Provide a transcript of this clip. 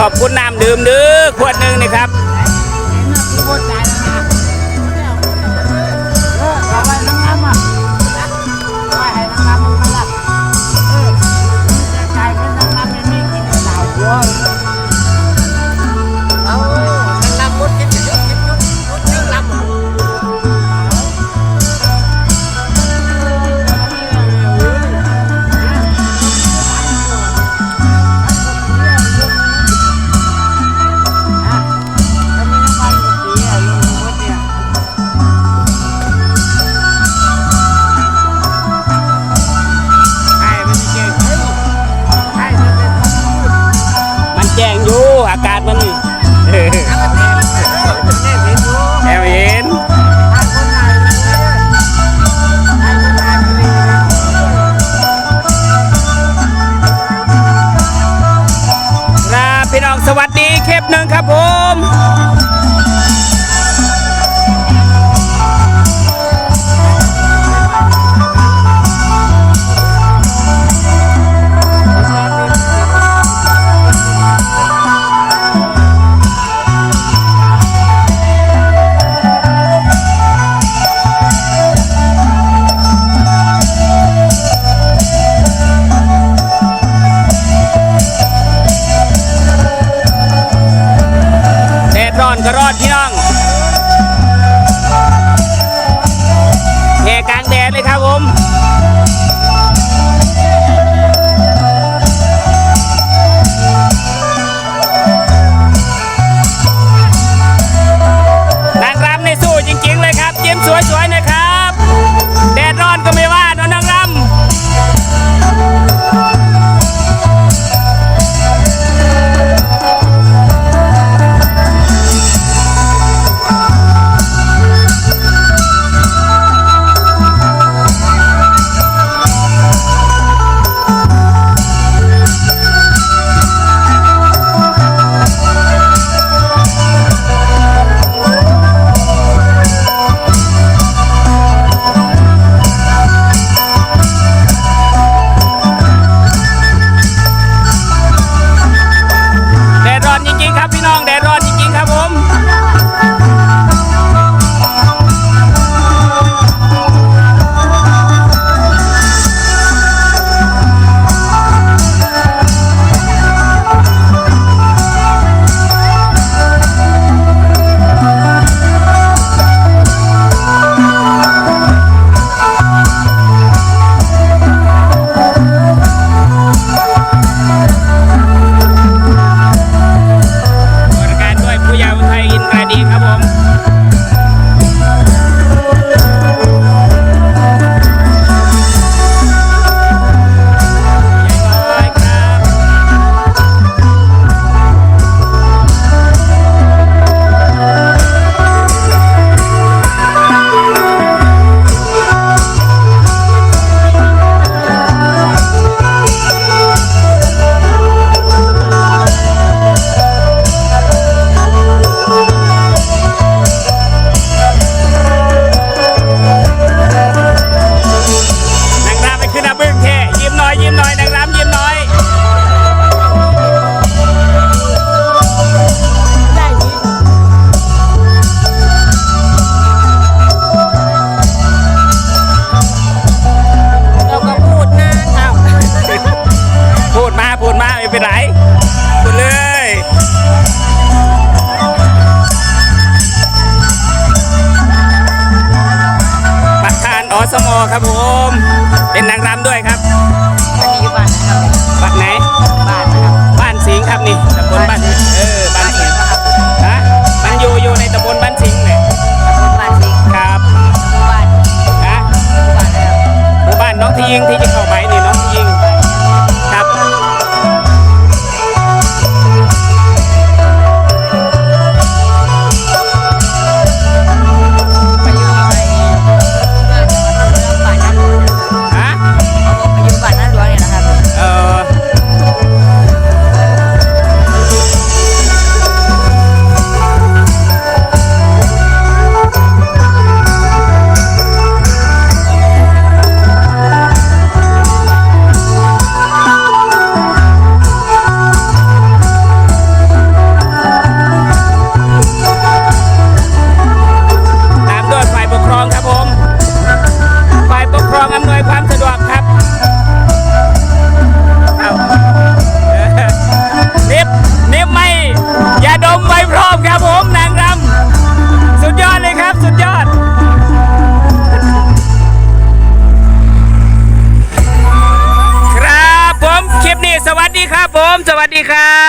ขอบคุณน้ำดื่มเด้อขวดหนึ่งนะครับ ลิปหนึ่งครับผม ધરો અઠિયા พูดมากไม่เป็นไรพูดเลยประธานอสมอครับผม เป็นนางรำด้วยครับวันนี้บ้านครับบ้าไหน บ้านครับบ้านสิงครับนี่บ้านเออ Monica.